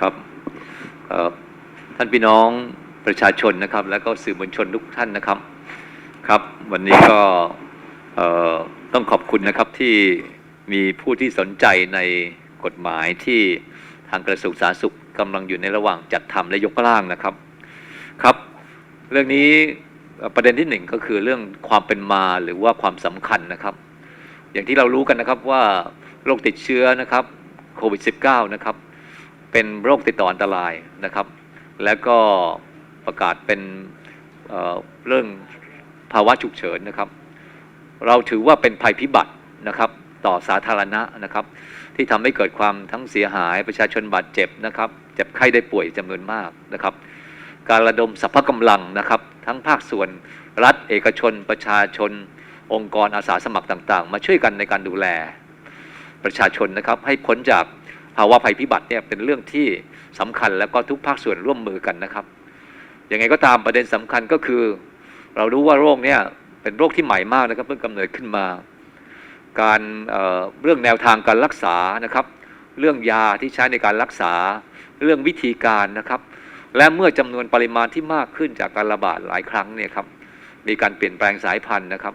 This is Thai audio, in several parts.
ครับท่านพี่น้องประชาชนนะครับ แล้วก็สื่อมวลชนทุกท่านนะครับครับ วันนี้ก็ต้องขอบคุณนะครับที่มีผู้ที่สนใจในกฎหมายที่ทางกระทรวงสาธารณสุขกำลังอยู่ในระหว่างจัดทำและยกร่างนะครับครับ เรื่องนี้ประเด็นที่หนึ่งก็คือเรื่องความเป็นมาหรือว่าความสำคัญนะครับ อย่างที่เรารู้กันนะครับว่าโรคติดเชื้อนะครับโควิด -19 นะครับ เป็นโรคติดต่ออันตรายนะครับ แล้วก็ประกาศเป็นเเรื่องภาวะฉุกเฉินนะครับ เราถือว่าเป็นภัยพิบัตินะครับ ต่อสาธารณะนะครับ ที่ทำให้เกิดความทั้งเสียหายประชาชนบาดเจ็บนะครับเจ็บไข้ได้ป่วยจำนวนมากนะครับ การระดมสรรพกำลังนะครับ ทั้งภาคส่วนรัฐเอกชน ประชาชน องค์กรอาสาสมัครต่าง ๆ มาช่วยกันในการดูแลประชาชนนะครับให้พ้นจาก ภาวะภัยพิบัติเนี่ยเป็นเรื่องที่สำคัญแล้วก็ทุกภาคส่วนร่วมมือกันนะครับยังไงก็ตามประเด็นสำคัญก็คือ เรารู้ว่าโรคเนี่ยเป็นโรคที่ใหม่มากนะครับเพิ่งกำเนิดขึ้นมา การเเรื่องแนวทางการรักษานะครับ เรื่องยาที่ใช้ในการรักษา เรื่องวิธีการนะครับ และเมื่อจำนวนปริมาณที่มากขึ้นจากการระบาดหลายครั้งเนี่ยครับมีการเปลี่ยนแปลงสายพันธุ์นะครับ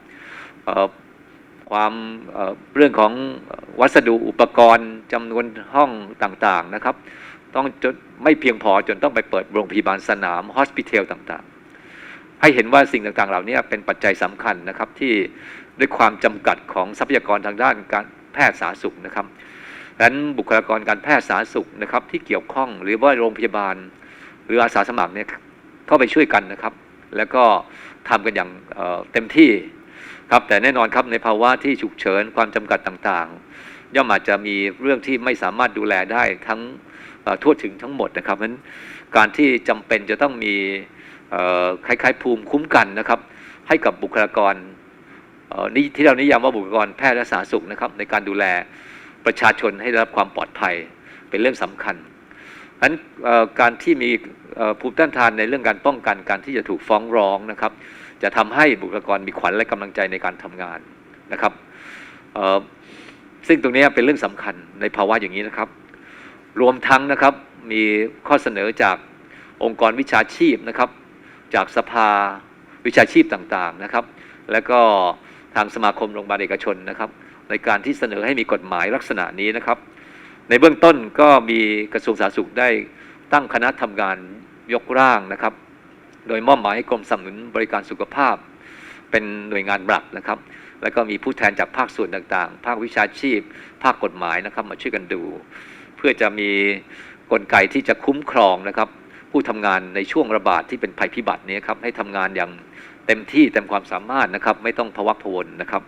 ความเรื่องของวัสดุอุปกรณ์จำนวนห้องต่างๆนะครับ ต้องจนไม่เพียงพอจนต้องไปเปิดโรงพยาบาลสนามฮอสพิทอลต่างๆ ให้เห็นว่าสิ่งต่างๆ เหล่านี้เป็นปัจจัยสำคัญนะครับที่ด้วยความจำกัดของทรัพยากรทางด้านการแพทย์สาธารณสุขนะครับดังนั้นบุคลากรการแพทย์สาธารณสุขนะครับที่เกี่ยวข้องหรือว่าโรงพยาบาลหรืออาสาสมัครเนี่ยเข้าไปช่วยกันนะครับ แล้วก็ทำกันอย่างเเต็มที่ ครับแต่แน่นอนครับในภาวะที่ฉุกเฉินความจำกัดต่างๆ ย่อมอาจจะมีเรื่องที่ไม่สามารถดูแลได้ทั้งทั่วถึงทั้งหมดนะครับเพราะฉะนั้นการที่จำเป็นจะต้องมีคล้ายๆ ภูมิคุ้มกันนะครับ ให้กับบุคลากรนี่ที่เรานิยามว่าบุคลากรแพทย์และสาธารณสุขนะครับในการดูแลประชาชนให้ได้รับความปลอดภัยเป็นเรื่องสำคัญเพราะฉะนั้นการที่มีภูมิต้านทานในเรื่องการป้องกันการที่จะถูกฟ้องร้องนะครับ จะทำให้บุคลากรมีขวัญและกำลังใจในการทำงานนะครับซึ่งตรงนี้เป็นเรื่องสำคัญในภาวะอย่างนี้นะครับ รวมทั้งนะครับมีข้อเสนอจากองค์กรวิชาชีพนะครับ จากสภาวิชาชีพต่างๆนะครับ แล้วก็ทางสมาคมโรงพยาบาลเอกชนนะครับ ในการที่เสนอให้มีกฎหมายลักษณะนี้นะครับ ในเบื้องต้นก็มีกระทรวงสาธารณสุขได้ตั้งคณะทำงานยกร่างนะครับ โดยมอบหมายให้กรมสนับสนุนบริการสุขภาพ เป็นหน่วยงานหลักนะครับ แล้วก็มีผู้แทนจากภาคส่วนต่างๆ ภาควิชาชีพ ภาคกฎหมายนะครับมาช่วยกันดู เพื่อจะมีกลไกที่จะคุ้มครองนะครับ ผู้ทำงานในช่วงระบาดที่เป็นภัยพิบัตินี้ครับให้ทำงานอย่างเต็มที่เต็มความสามารถนะครับ ไม่ต้องพวักพวนนะครับ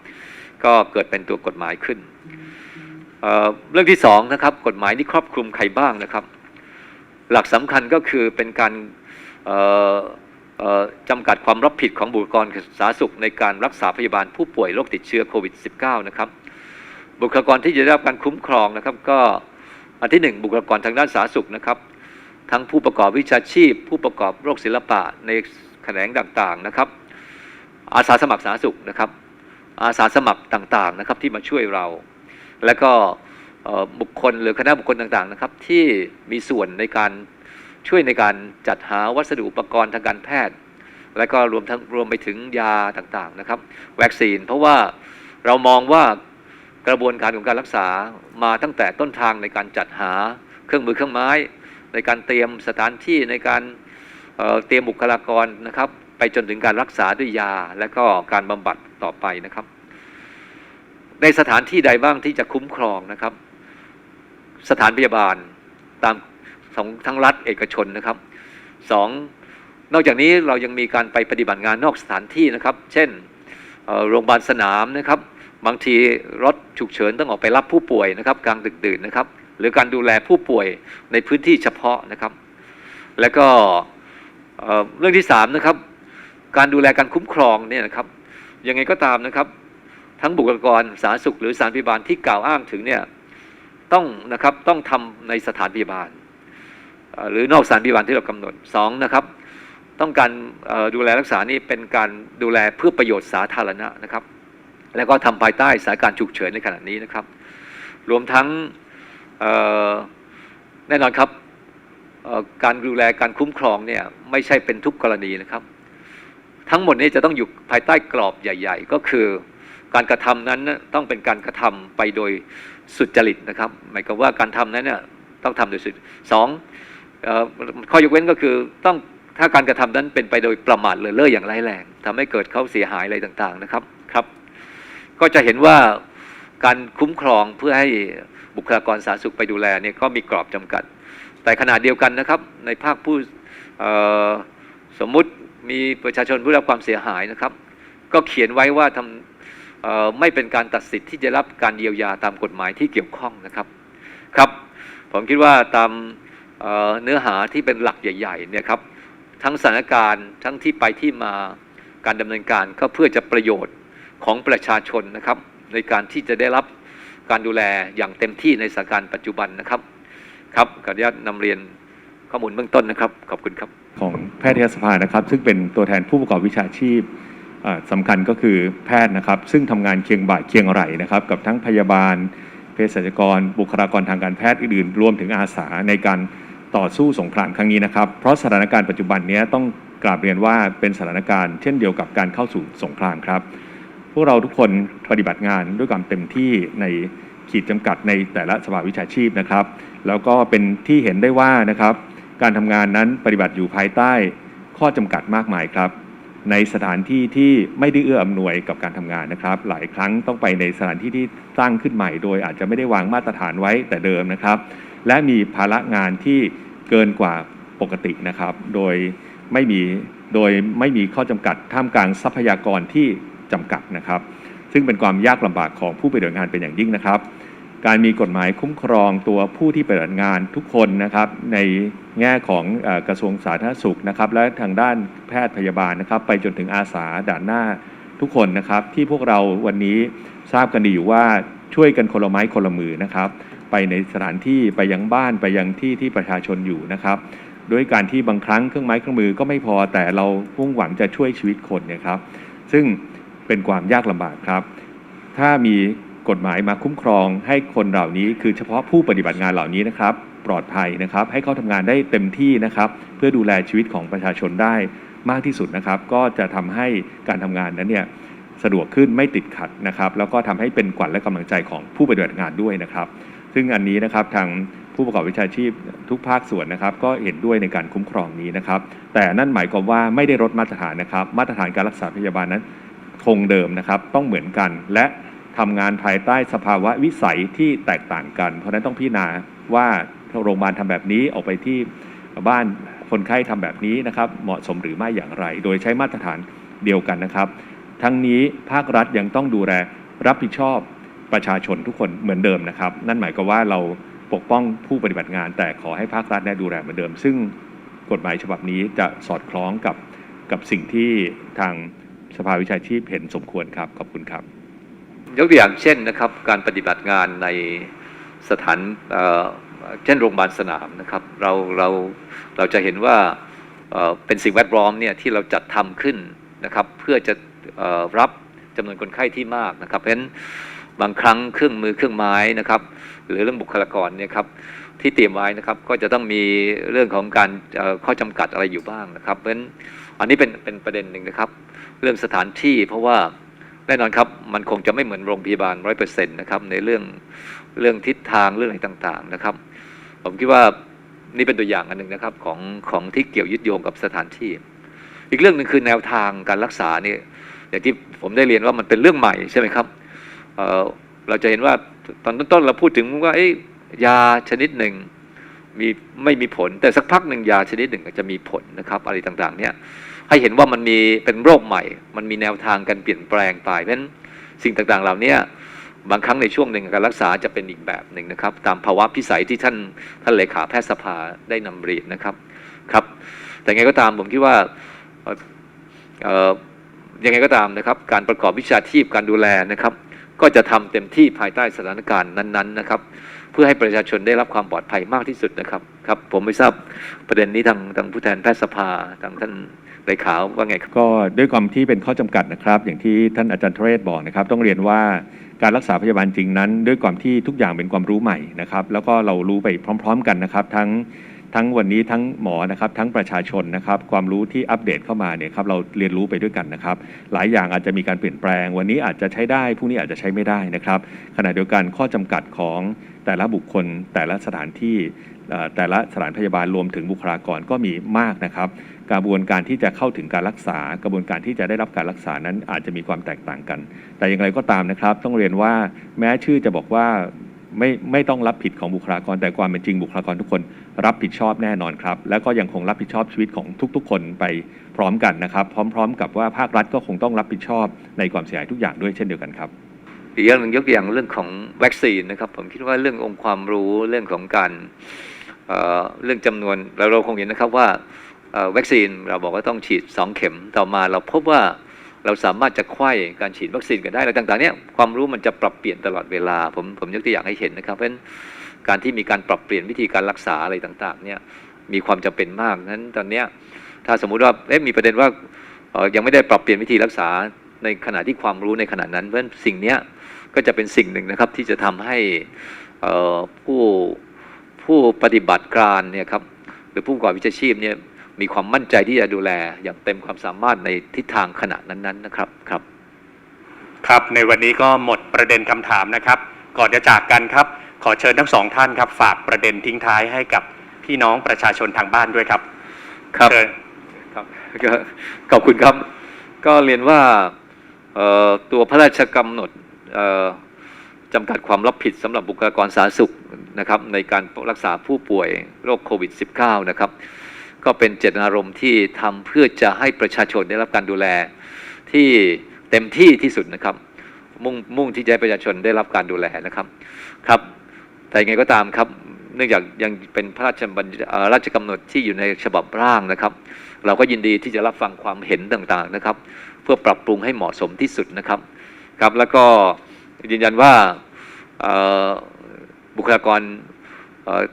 ก็เกิดเป็นตัวกฎหมายขึ้นเเรื่องที่สองนะครับกฎหมายนี้ครอบคลุมใครบ้างนะครับ หลักสำคัญก็คือเป็นการ จำกัดความรับผิดของบุคลากรสาธารณสุขในการรักษาพยาบาลผู้ป่วยโรคติดเชื้อโควิด -19 นะครับ บุคลากรที่จะได้รับการคุ้มครองนะครับ ก็อันที่หนึ่งบุคลากรทางด้านสาธารณสุขนะครับ ทั้งผู้ประกอบวิชาชีพ ผู้ประกอบโรคศิลปะในแขนงต่างๆนะครับ อาสาสมัครสาธารณสุขนะครับ อาสาสมัครต่างๆนะครับที่มาช่วยเรา และก็บุคคลหรือคณะบุคคลต่างๆนะครับ ที่มีส่วนในการ ช่วยในการจัดหาวัสดุอุปกรณ์ทางการแพทย์ และก็รวมทั้งรวมไปถึงยาต่างๆนะครับ วัคซีน เพราะว่าเรามองว่ากระบวนการของการรักษามาตั้งแต่ต้นทางในการจัดหาเครื่องมือเครื่องไม้ ในการเตรียมสถานที่ในการเเตรียมบุคลากรนะครับ ไปจนถึงการรักษาด้วยยา และก็การบำบัดต่อไปนะครับ ในสถานที่ใดบ้างที่จะคุ้มครองนะครับ สถานพยาบาลตาม ของทั้งรัฐเอกชนนะครับสองนอกจากนี้เรายังมีการไปปฏิบัติงานนอกสถานที่นะครับ เช่นโรงพยาบาลสนามนะครับ บางทีรถฉุกเฉินต้องออกไปรับผู้ป่วยนะครับ กลางดึกดื่นนะครับ หรือการดูแลผู้ป่วยในพื้นที่เฉพาะนะครับ แล้วก็เรื่องที่สามนะครับการดูแลการคุ้มครองเนี่ยนะครับยังไงก็ตามนะครับ ทั้งบุคลากรสาธารณสุขหรือสถานพยาบาลที่กล่าวอ้างถึงเนี่ยต้องนะครับต้องทำในสถานพยาบาล หรือนอกสถานพยาบาลที่เรากำหนดสองนะครับต้องการดูแลรักษานี่เป็นการดูแลเพื่อประโยชน์สาธารณะนะครับ แล้วก็ทำภายใต้สถานการณ์ฉุกเฉินในขณะนี้นะครับ รวมทั้งแน่นอนครับการดูแลการคุ้มครองเนี่ยไม่ใช่เป็นทุกกรณีนะครับ ทั้งหมดนี้จะต้องอยู่ภายใต้กรอบใหญ่ ๆ ก็คือการกระทำนั้นต้องเป็นการกระทำไปโดยสุจริตนะครับ หมายความว่าการทำนั้นเนี่ยต้องทำโดยสุจริตสอง ข้อยกเว้นก็คือต้องถ้าการกระทำนั้นเป็นไปโดยประมาทเลินเล่ออย่างร้ายแรงทำให้เกิดเขาเสียหายอะไรต่างๆนะครับครับ ก็จะเห็นว่าการคุ้มครองเพื่อให้บุคลากรสาธารณสุขไปดูแลเนี่ยก็มีกรอบจำกัด แต่ขณะเดียวกันนะครับ ในภาคผู้สมมุติมีประชาชนผู้รับความเสียหายนะครับ ก็เขียนไว้ว่าทำไม่เป็นการตัดสิทธิ์ที่จะรับการเยียวยาตามกฎหมายที่เกี่ยวข้องนะครับครับ ผมคิดว่าตาม เเนื้อหาที่เป็นหลักใหญ่ๆเนี่ยครับทั้งสถานการณ์ทั้งที่ไปที่มาการดำเนินการก็เพื่อจะประโยชน์ของประชาชนนะครับ ในการที่จะได้รับการดูแลอย่างเต็มที่ในสถานการณ์ปัจจุบันนะครับ ครับขออนุญาตนำเรียนข้อมูลเบื้องต้นนะครับ ขอบคุณครับ ของแพทยสภานะครับ ซึ่งเป็นตัวแทนผู้ประกอบวิชาชีพเอ่อสำคัญก็คือแพทย์นะครับ ซึ่งทำงานเคียงบ่ายเคียงไหลนะครับ กับทั้งพยาบาลเภสัชกร บุคลากรทางการแพทย์อื่นๆรวมถึงอาสาในการ ต่อสู้สงครามครั้งนี้นะครับ เพราะสถานการณ์ปัจจุบันนี้ต้องกราบเรียนว่าเป็นสถานการณ์เช่นเดียวกับการเข้าสู่สงครามครับ พวกเราทุกคนปฏิบัติงานด้วยความเต็มที่ในขีดจำกัดในแต่ละสภาวิชาชีพนะครับ แล้วก็เป็นที่เห็นได้ว่านะครับ การทำงานนั้นปฏิบัติอยู่ภายใต้ข้อจำกัดมากมายครับ ในสถานที่ที่ไม่ได้เอื้ออำนวยกับการทำงานนะครับ หลายครั้งต้องไปในสถานที่ที่ตั้างขึ้นใหม่ โดยอาจจะไม่ได้วางมาตรฐานไว้แต่เดิมนะครับ และมีภาระงานที่เกินกว่าปกตินะครับ โดยไม่มีโดยไม่มีข้อจำกัดท่ามกลางทรัพยากรที่จำกัดนะครับ ซึ่งเป็นความยากลำบากของผู้ปฏิบัติงานเป็นอย่างยิ่งนะครับ การมีกฎหมายคุ้มครองตัวผู้ที่ปฏิบัติงานทุกคนนะครับ ในแง่ของกระทรวงสาธารณสุขนะครับ และทางด้านแพทย์พยาบาลนะครับ ไปจนถึงอาสาด่านหน้าทุกคนนะครับ ที่พวกเราวันนี้ทราบกันดีอยู่ว่าช่วยกันคนละไม้คนละมือนะครับ ไปในสถานที่ไปยังบ้านไปยังที่ที่ประชาชนอยู่นะครับด้วยการที่บางครั้งเครื่องไม้เครื่องมือก็ไม่พอแต่เรามุ่งหวังจะช่วยชีวิตคนเนยครับ ซึ่งเป็นความยากลำบากครับ ถ้ามีกฎหมายมาคุ้มครองให้คนเหล่านี้ คือเฉพาะผู้ปฏิบัติงานเหล่านี้นะครับ ปลอดภัยนะครับ ให้เขาทำงานได้เต็มที่นะครับ เพื่อดูแลชีวิตของประชาชนได้มากที่สุดนะครับ ก็จะทำให้การทำงานนั้นเนี่ยสะดวกขึ้นไม่ติดขัดนะครับ แล้วก็ทำให้เป็นขวัญและกำลังใจของผู้ปฏิบัติงานด้วยนะครับ ซึ่งอันนี้นะครับทางผู้ประกอบวิชาชีพทุกภาคส่วนนะครับ ก็เห็นด้วยในการคุ้มครองนี้นะครับ แต่นั่นหมายความว่าไม่ได้ลดมาตรฐานนะครับ มาตรฐานการรักษาพยาบาลนั้นคงเดิมนะครับ ต้องเหมือนกันและทำงานภายใต้สภาวะวิสัยที่แตกต่างกัน เพราะนั้นต้องพิจารณาว่าโรงพยาบาลทำแบบนี้ออกไปที่บ้านคนไข้ทำแบบนี้นะครับ เหมาะสมหรือไม่อย่างไร โดยใช้มาตรฐานเดียวกันนะครับ ทั้งนี้ภาครัฐยังต้องดูแลรับผิดชอบ ประชาชนทุกคนเหมือนเดิมนะครับ นั่นหมายความว่าเราปกป้องผู้ปฏิบัติงาน แต่ขอให้ภาครัฐเนี่ยดูแลเหมือนเดิม ซึ่งกฎหมายฉบับนี้จะสอดคล้องกับกับสิ่งที่ทางสภาวิชาชีพเห็นสมควรครับขอบคุณครับยกตัวอย่างเช่นนะครับการปฏิบัติงานในสถานเเช่นโรงพยาบาลสนามนะครับเราเราเราจะเห็นว่าเเป็นสิ่งแวดล้อมเนี่ยที่เราจัดทำขึ้นนะครับเพื่อจะอรับจำนวนคนไข้ที่มากนะครับเพราะฉะนั้น บางครั้งเครื่องมือเครื่องไม้นะครับ หรือเรื่องบุคลากรเนี่ยครับที่เตรียมไว้นะครับก็จะต้องมีเรื่องของการข้อจำกัดอะไรอยู่บ้างนะครับเพราะฉะนั้นอันนี้เป็นเป็นประเด็นหนึ่งนะครับ เรื่องสถานที่เพราะว่าแน่นอนครับมันคงจะไม่เหมือนโรงพยาบาลร้อยเปอร์เซ็นต์นะครับในเรื่องเรื่องทิศทางเรื่องอะไรต่างๆนะครับ ผมคิดว่านี่เป็นตัวอย่างอันหนึ่งนะครับของของที่เกี่ยวยึดโยงกับสถานที่ อีกเรื่องหนึ่งคือแนวทางการรักษาเนี่ยอย่างที่ผมได้เรียนว่ามันเป็นเรื่องใหม่ใช่ไหมครับ เเราจะเห็นว่าตอนต้นๆเราพูดถึงว่าเอ้ยยาชนิดหนึ่งมีไม่มีผลแต่สักพักหนึ่งยาชนิดหนึ่งจะมีผลนะครับอะไรต่างๆเนี่ยให้เห็นว่ามันมีเป็นโรคใหม่ มันมีแนวทางการเปลี่ยนแปลงไปเพราะฉะนั้นสิ่งต่างๆเหล่านี้บางครั้งในช่วงหนึ่งการรักษาจะเป็นอีกแบบหนึ่งนะครับ ตามภาวะพิสัยที่ท่านท่านเลขาแพทยสภาได้นำเรียนนะครับครับ แต่ไงก็ตามผมคิดว่าเออยังไงก็ตามนะครับ การประกอบวิชาชีพการดูแลนะครับ ก็จะทำเต็มที่ภายใต้สถานการณ์นั้นๆนะครับ เพื่อให้ประชาชนได้รับความปลอดภัยมากที่สุดนะครับครับ ผมไม่ทราบประเด็นนี้ทางทางผู้แทนแพทยสภาทางท่านเลขาว่าไงครับก็ด้วยความที่เป็นข้อจำกัดนะครับ อย่างที่ท่านอาจารย์ทเรศบอกนะครับ ต้องเรียนว่าการรักษาพยาบาลจริงนั้น ด้วยความที่ทุกอย่างเป็นความรู้ใหม่นะครับ แล้วก็เรารู้ไปพร้อม ๆ กันนะครับ ทั้ง ทั้งวันนี้ทั้งหมอนะครับทั้งประชาชนนะครับความรู้ที่อัปเดตเข้ามาเนี่ยครับเราเรียนรู้ไปด้วยกันนะครับ หลายอย่างอาจจะมีการเปลี่ยนแปลง วันนี้อาจจะใช้ได้พรุ่งนี้อาจจะใช้ไม่ได้นะครับ ขณะเดียวกันข้อจำกัดของแต่ละบุคคล แต่ละสถานที่แต่ละสถานพยาบาลรวมถึงบุคลากรก็มีมากนะครับ กระบวนการที่จะเข้าถึงการรักษา กระบวนการที่จะได้รับการรักษานั้นอาจจะมีความแตกต่างกัน แต่อย่างไรก็ตามนะครับ ต้องเรียนว่าแม้ชื่อจะบอกว่า ไม่ไม่ต้องรับผิดของบุคลากรแต่ความเป็นจริงบุคลากรทุกคนรับผิดชอบแน่นอนครับ แล้วก็ยังคงรับผิดชอบชีวิตของทุก ๆ คนไปพร้อมกันนะครับ พร้อม ๆ กับว่าภาครัฐก็คงต้องรับผิดชอบในความเสียหายทุกอย่างด้วยเช่นเดียวกันครับอีกอย่างหนึ่งยกตัวอย่างเรื่องของวัคซีนนะครับ ผมคิดว่าเรื่ององค์ความรู้เรื่องของการเเรื่องจำนวนเราเราคงเห็นนะครับว่าวัคซีนเราบอกว่าต้องฉีด 2 เข็มต่อมาเราพบว่า เราสามารถจะไข้การฉีดวัคซีนกันได้อะไรต่างๆเนี่ยความรู้มันจะปรับเปลี่ยนตลอดเวลา ผมผมยกตัวอย่างให้เห็นนะครับเพราะฉะนั้นการที่มีการปรับเปลี่ยนวิธีการรักษาอะไรต่างๆเนี่ยมีความจำเป็นมากนั้นตอนเนี้ยถ้าสมมุติว่าเอ๊ะมีประเด็นว่าเออยังไม่ได้ปรับเปลี่ยนวิธีรักษาในขณะที่ความรู้ในขณะนั้น เพราะฉะนั้นสิ่งเนี้ยก็จะเป็นสิ่งหนึ่งนะครับที่จะทำให้เอ่อผู้ผู้ปฏิบัติการเนี่ยครับหรือผู้ประกอบวิชาชีพเนี่ย มีความมั่นใจที่จะดูแลอย่างเต็มความสามารถในทิศทางขณะนั้นๆนะครับครับ ครับในวันนี้ก็หมดประเด็นคำถามนะครับ ก่อนจะจากกันครับ ขอเชิญทั้งสองท่านครับ ฝากประเด็นทิ้งท้ายให้กับพี่น้องประชาชนทางบ้านด้วยครับครับเชิญครับก็ขอบคุณครับ ก็เรียนว่าเอ่อตัวพระราชกำหนดเอ่อจำกัดความรับผิดสำหรับบุคลากรสาธารณสุขนะครับในการรักษาผู้ป่วยโรคโควิด -19 นะครับ ก็เป็นเจตนารมณ์ที่ทำเพื่อจะให้ประชาชนได้รับการดูแลที่เต็มที่ที่สุดนะครับ มุ่งมุ่งที่จะให้ประชาชนได้รับการดูแลนะครับครับ แต่ยังไงก็ตามครับ เนื่องจากยังเป็นพระราชบัญญัติราชกำหนดที่อยู่ในฉบับร่างนะครับ เราก็ยินดีที่จะรับฟังความเห็นต่างๆนะครับ เพื่อปรับปรุงให้เหมาะสมที่สุดนะครับครับ แล้วก็ยืนยันว่าบุคลากร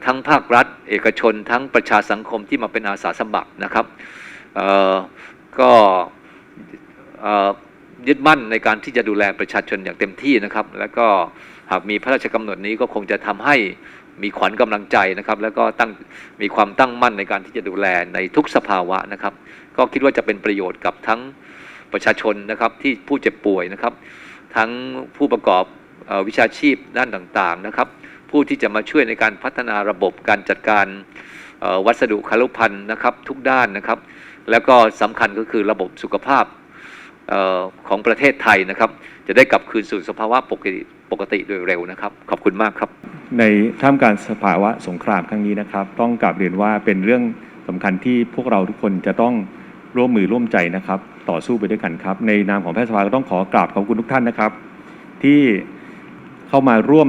ทั้งภาครัฐ เอกชน ทั้งประชาสังคมที่มาเป็นอาสาสมัครนะครับก็ยึดมั่นในการที่จะดูแลประชาชนอย่างเต็มที่นะครับ แล้วก็หากมีพระราชกำหนดนี้ก็คงจะทำให้มีขวัญกำลังใจนะครับ แล้วก็ตั้งมีความตั้งมั่นในการที่จะดูแลในทุกสภาวะนะครับ ก็คิดว่าจะเป็นประโยชน์กับทั้งประชาชนนะครับที่ผู้เจ็บป่วยนะครับ ทั้งผู้ประกอบอวิชาชีพด้านต่างๆนะครับ ผู้ที่จะมาช่วยในการพัฒนาระบบการจัดการวัสดุคารุภัณฑ์นะครับทุกด้านนะครับ แล้วก็สำคัญก็คือระบบสุขภาพออของประเทศไทยนะครับ จะได้กลับคืนสู่สภาวะปกติปกติโดยเร็วนะครับ ขอบคุณมากครับ ในท่ามกลารสภาวะสงครามครั้งนี้นะครับ ต้องกลับเรียนว่าเป็นเรื่องสำคัญที่พวกเราทุกคนจะต้องร่วมมือร่วมใจนะครับ ต่อสู้ไปด้วยกันครับ ในนามของแพทยสภาก็ต้องขอกราบขอบคุณทุกท่านนะครับ ที่เข้ามาร่วม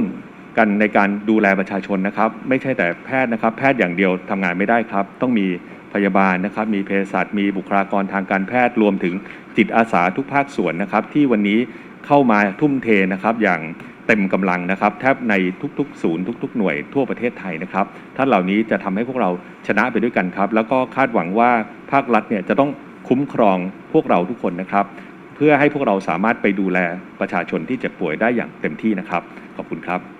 กันในการดูแลประชาชนนะครับ ไม่ใช่แต่แพทย์นะครับ แพทย์อย่างเดียวทำงานไม่ได้ครับ ต้องมีพยาบาลนะครับ มีเภสัชมีบุคลากรทางการแพทย์รวมถึงจิตอาสาทุกภาคส่วนนะครับ ที่วันนี้เข้ามาทุ่มเทนะครับ อย่างเต็มกำลังนะครับ แทบในทุกๆ ศูนย์ทุก ๆ หน่วยทั่วประเทศไทยนะครับท่านเหล่านี้จะทำให้พวกเราชนะไปด้วยกันครับ แล้วก็คาดหวังว่าภาครัฐเนี่ยจะต้องคุ้มครองพวกเราทุกคนนะครับ เพื่อให้พวกเราสามารถไปดูแลประชาชนที่เจ็บป่วยได้อย่างเต็มที่นะครับ ขอบคุณครับ